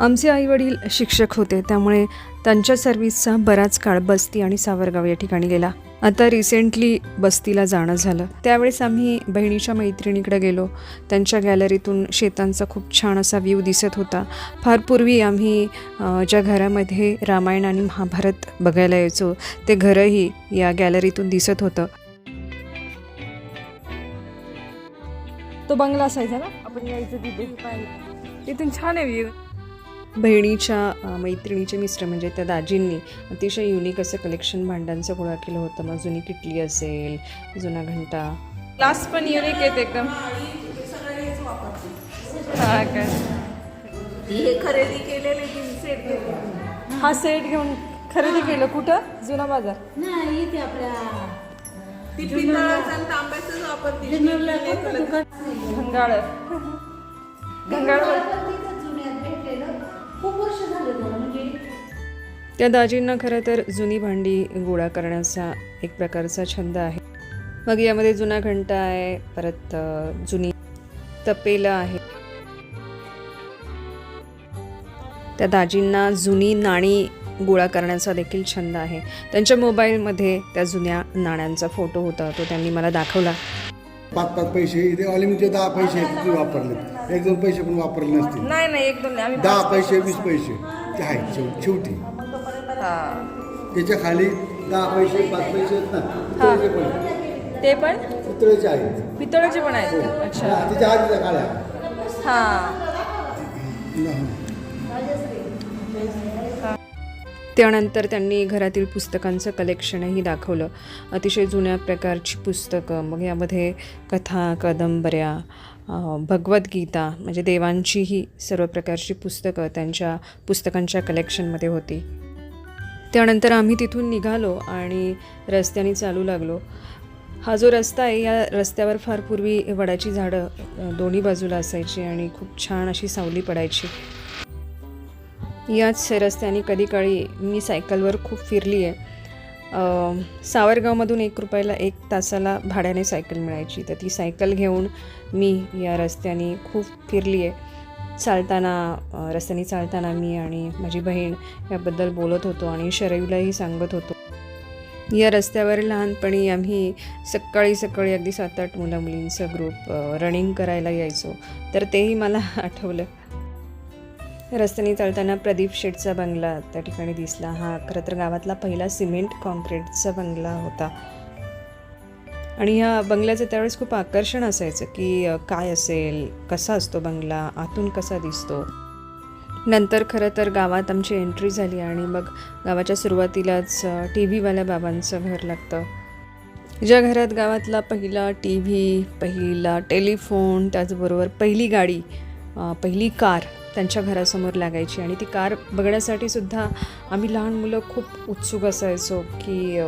आमचे आईवडील शिक्षक होते त्यामुळे त्यांच्या सर्व्हिसचा बराच काळ बस्ती आणि सावरगाव या ठिकाणी गेला. आता रिसेंटली बस्तीला जाणं झालं. त्यावेळेस आम्ही बहिणीच्या मैत्रिणीकडे गेलो. त्यांच्या गॅलरीतून शेतांचा खूप छान असा व्ह्यू दिसत होता. फार पूर्वी आम्ही ज्या घरामध्ये रामायण आणि महाभारत बघायला यायचो ते घरही या गॅलरीतून दिसत होतं. तो बंगला असायचा ना? आपण यायचं तिथे. तिथून छान आहे व्ह्यू बहिणीच्या मैत्रिणीचे मिस्टर म्हणजे त्या दाजींनी अतिशय युनिक असं कलेक्शन भांड्यांचं गोळा केलं होतं. मग जुनी किटली असेल जुना घंटा. ग्लास पण युनिक आहेत एकदम. हा काय हे खरेदी केलेले सेट हा सेट घेऊन खरेदी केलं. कुठं? जुना बाजार. नाही आपल्या ती घंगाळ. घंगाळ. वर्ष म्हणजे त्या दाजींना खरं तर जुनी भांडी गोळा करण्याचा एक प्रकारचा छंद आहे. मग यामध्ये जुना घंटा आहे परत जुनी तपेला आहे. त्या दाजींना जुनी नाणी गोळा करण्याचा देखील छंद आहे. त्यांच्या मोबाईलमध्ये त्या जुन्या नाण्यांचा फोटो होता तो त्यांनी मला दाखवला. पाच पाच पैसे इथे ऑलिम्पिकचे दहा पैसे वापरले. एक दोन पैसे पण वापरले नसतील. नाही नाही एकदम नाही. आम्ही दहा पैसे वीस पैसे. ते आहेत शेव- शेवटी. हा. त्याच्याखाली दहा पैसे पाच पैसे आहेत ना पितळेचे पण. आहेत. ते पण? पितळेचे आहेत. पितळाचे पण आहेत. का? अच्छा. हा, त्याच्या आधीच्या काळ्या. हा. त्यानंतर त्यांनी घरातील पुस्तकांचं कलेक्शनही दाखवलं. अतिशय जुन्या प्रकारची पुस्तकं मग यामध्ये कथा कादंबऱ्या भगवद्गीता म्हणजे देवांचीही सर्व प्रकारची पुस्तकं त्यांच्या पुस्तकांच्या कलेक्शनमध्ये होती. त्यानंतर आम्ही तिथून निघालो आणि रस्त्याने चालू लागलो. हा जो रस्ता आहे या रस्त्यावर फार पूर्वी वडाची झाडं दोन्ही बाजूला असायची आणि खूप छान अशी सावली पडायची. याच रस्त्याने कधी काळी मी सायकलवर खूप फिरली आहे. सावरगावमधून एक रुपयाला एक तासाला भाड्याने सायकल मिळायची. तर ती सायकल घेऊन मी या रस्त्याने खूप फिरली आहे. चालताना रस्त्याने चालताना मी आणि माझी बहीण याबद्दल बोलत होतो आणि शरयूलाही सांगत होतो. या रस्त्यावर लहानपणी आम्ही सकाळी सकाळी अगदी सात आठ मुलं मुलींचा ग्रुप रनिंग करायला यायचो. तर तेही मला आठवलं. रस्त्याने चालताना प्रदीप शेठचा बंगला त्या ठिकाणी दिसला. हा खरं तर गावातला पहिला सिमेंट कॉन्क्रीटचा बंगला होता. आणि ह्या बंगल्याचं त्यावेळेस खूप आकर्षण असायचं की काय असेल कसा असतो बंगला आतून कसा दिसतो? नंतर खरं तर गावात आमची एंट्री झाली आणि मग गावाच्या सुरुवातीलाच टी व्हीवाल्या बाबांचं घर लागतं. ज्या घरात गावातला पहिला टी व्ही पहिला टेलिफोन त्याचबरोबर पहिली गाडी पहिली कार त्यांच्या घरासमोर लागायची. आणि ती कार बघण्यासाठी सुद्धा आम्ही लहान मुलं खूप उत्सुक असायचो की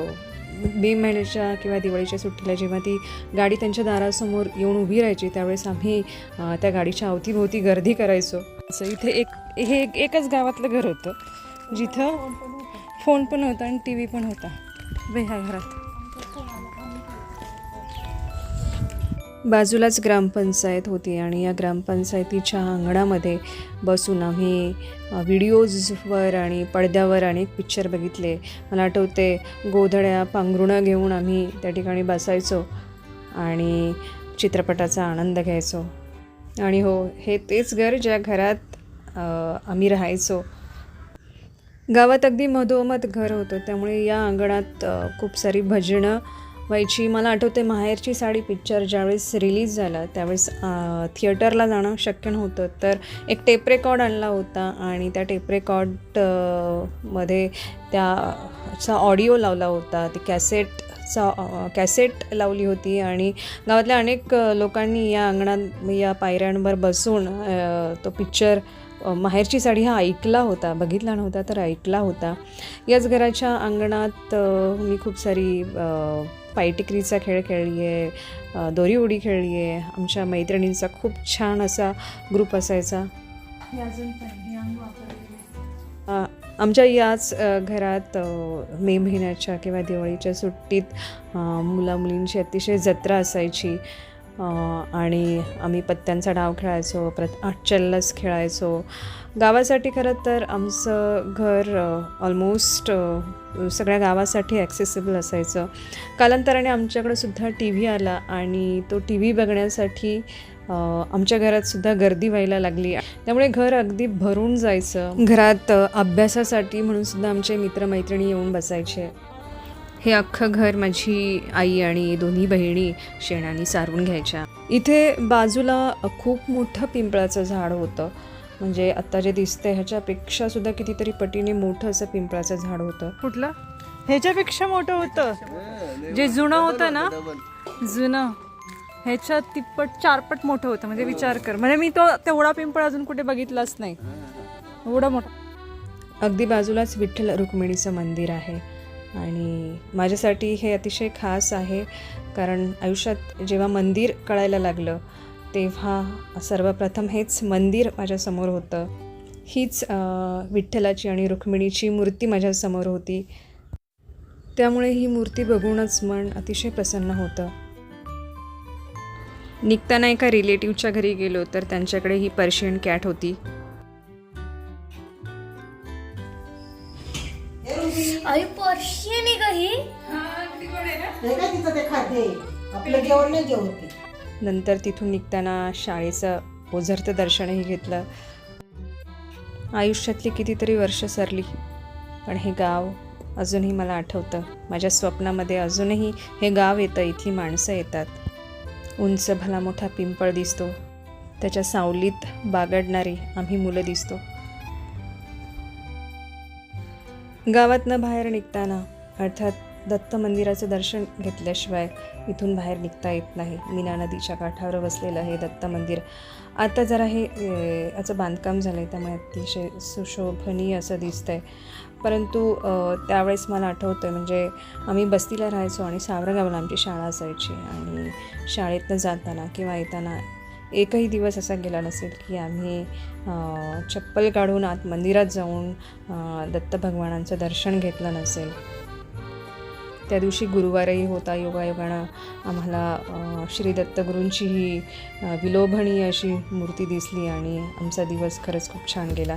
मे महिन्याच्या किंवा दिवाळीच्या सुट्टीला जेव्हा ती गाडी त्यांच्या दारासमोर येऊन उभी राहायची त्यावेळेस आम्ही त्या गाडीच्या अवतीभोवती गर्दी करायचो. असं इथे एक हे एक एकच गावातलं घर होतं जिथं फोन पण होता आणि टी व्ही पण होता. बे ह्या घरात. बाजूलाच ग्रामपंचायत होती आणि या ग्रामपंचायतीच्या अंगणामध्ये बसून आम्ही व्हिडिओजवर आणि पडद्यावर अनेक पिक्चर बघितले. मला आठवते गोधड्या पांघरुणं घेऊन आम्ही त्या ठिकाणी बसायचो आणि चित्रपटाचा आनंद घ्यायचो. आणि हो हे तेच घर ज्या घरात आम्ही राहायचो. गावात अगदी मधोमध घर होतं त्यामुळे या अंगणात खूप सारी भजनं व्हायची. मला आठवते माहेरची साडी पिक्चर ज्यावेळेस रिलीज झाला त्यावेळेस थिएटरला जाणं शक्य नव्हतं. तर एक टेप रेकॉर्ड आणला होता आणि त्या टेप रेकॉर्डमध्ये त्याचा ऑडिओ लावला होता. ती कॅसेटचा कॅसेट लावली होती आणि गावातल्या अनेक लोकांनी या अंगणात या पायऱ्यांवर बसून तो पिक्चर माहेरची साडी हा ऐकला होता. बघितला नव्हता तर ऐकला होता. याच घराच्या अंगणात मी खूप सारी पायटिकरीचा खेळ खेळली आहे दोरी उडी खेळली आहे. आमच्या मैत्रिणींचा खूप छान असा ग्रुप असायचा. आमच्या याच घरात मे महिन्याच्या किंवा दिवाळीच्या सुट्टीत अ, मुला मुलींची अतिशय जत्रा असायची. आणि आम्ही पत्त्यांचा डाव खेळायचो परत आठचल्लस खेळायचो. गावासाठी खरं तर आमचं घर ऑलमोस्ट सगळ्या गावासाठी ॲक्सेसिबल असायचं. कालांतराने आमच्याकडे सुद्धा टी व्ही आला आणि तो टी व्ही बघण्यासाठी आमच्या घरात सुद्धा गर्दी व्हायला लागली. त्यामुळे घर अगदी भरून जायचं. घरात अभ्यासासाठी म्हणून सुद्धा आमचे मित्रमैत्रिणी येऊन बसायचे. हे अख्खं घर माझी आई आणि दोन्ही बहिणी शेणाने सारून घ्यायच्या. इथे बाजूला खूप मोठं पिंपळाचं झाड होतं. म्हणजे आत्ता जे दिसतंय ह्याच्यापेक्षा सुद्धा कितीतरी पटीने मोठं असं पिंपळाचं झाड होतं. कुठलं? ह्याच्यापेक्षा मोठं होतं. जे जुनं होतं ना? जुनं. ह्याच्या तिप्पट चारपट मोठं होतं. म्हणजे विचार कर. म्हणजे मी तो तेवढा पिंपळ अजून कुठे बघितलाच नाही. एवढा मोठा. अगदी बाजूलाच विठ्ठल रुक्मिणीचं मंदिर आहे. आणि माझ्यासाठी हे अतिशय खास आहे कारण आयुष्यात जेव्हा मंदिर कळायला लागलं तेव्हा सर्वप्रथम हेच मंदिर माझ्यासमोर होतं. हीच विठ्ठलाची आणि रुक्मिणीची मूर्ती माझ्यासमोर होती. त्यामुळे ही मूर्ती बघूनच मन अतिशय प्रसन्न होतं. निघताना एका रिलेटिव्हच्या घरी गेलो तर त्यांच्याकडे ही पर्शियन कॅट होती. आई पर्शियन आहे का ही? हे काय तिचं ते खाद्य आपलं जेवण नाही जेवते नंतर तिथून निघताना शाळेचं ओझरतं दर्शनही घेतलं. आयुष्यातली कितीतरी वर्ष सरली. पण हे गाव अजूनही मला आठवतं. माझ्या स्वप्नामध्ये अजूनही हे गाव येतं इथली माणसं येतात. उंच भला मोठा पिंपळ दिसतो. त्याच्या सावलीत बागडणारी आम्ही मुलं दिसतो. गावातनं बाहेर निघताना अर्थात दत्त मंदिराचं दर्शन घेतल्याशिवाय इथून बाहेर निघता येत नाही. मीना नदीच्या काठावर बसलेलं हे दत्त मंदिर. आता जरा हे याचं बांधकाम झालं आहे त्यामुळे अतिशय सुशोभनीय असं दिसतंय. परंतु त्यावेळेस मला आठवतं आहे म्हणजे आम्ही बस्तीला राहायचो आणि सावरगावला आमची शाळा असायची. आणि शाळेतनं जाताना किंवा येताना एकही दिवस असा गेला नसेल की आम्ही चप्पल काढून आत मंदिरात जाऊन दत्त भगवानांचं दर्शन घेतलं नसेल. त्या दिवशी गुरुवारही होता योगायोगानं आम्हाला श्री दत्तगुरूंची ही अ, विलोभनीय अशी मूर्ती दिसली आणि आमचा दिवस खरंच खूप छान गेला.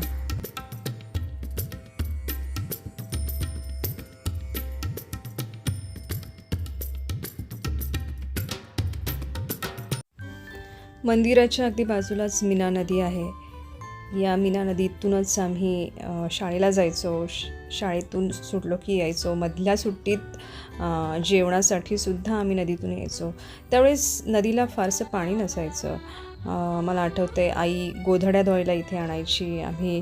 मंदिराच्या अगदी बाजूलाच मीना नदी आहे. या मीना नदीतूनच आम्ही शाळेला जायचो. श शाळेतून सुटलो की यायचो. मधल्या सुट्टीत जेवणासाठी सुद्धा आम्ही नदीतून यायचो. त्यावेळेस नदीला फारसं पाणी नसायचं. मला आठवते आई गोधड्या धुवायला इथे आणायची. आम्ही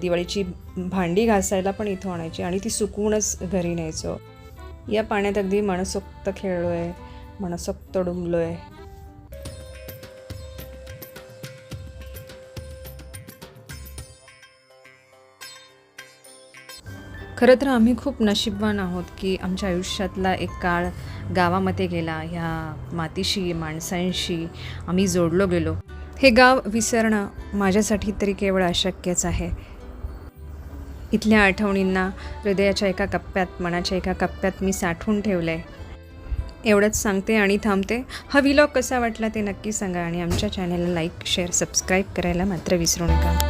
दिवाळीची भांडी घासायला पण इथं आणायची आणि ती सुकवूनच घरी न्यायचो. या पाण्यात अगदी मनसोक्त खेळलो आहे मनसोक्त डुंबलो आहे खरं तर आम्ही खूप नशीबवान आहोत की आमच्या आयुष्यातला एक काळ गावामध्ये गेला ह्या मातीशी माणसांशी आम्ही जोडलो गेलो. हे गाव विसरणं माझ्यासाठी तरी केवळ अशक्यच आहे. इथल्या आठवणींना हृदयाच्या एका कप्प्यात मनाच्या एका कप्प्यात मी साठवून ठेवलं आहे एवढंच सांगते आणि थांबते. हा विलॉग कसा वाटला ते नक्की सांगा आणि आमच्या चॅनलला लाईक शेअर सबस्क्राईब करायला मात्र विसरू नका.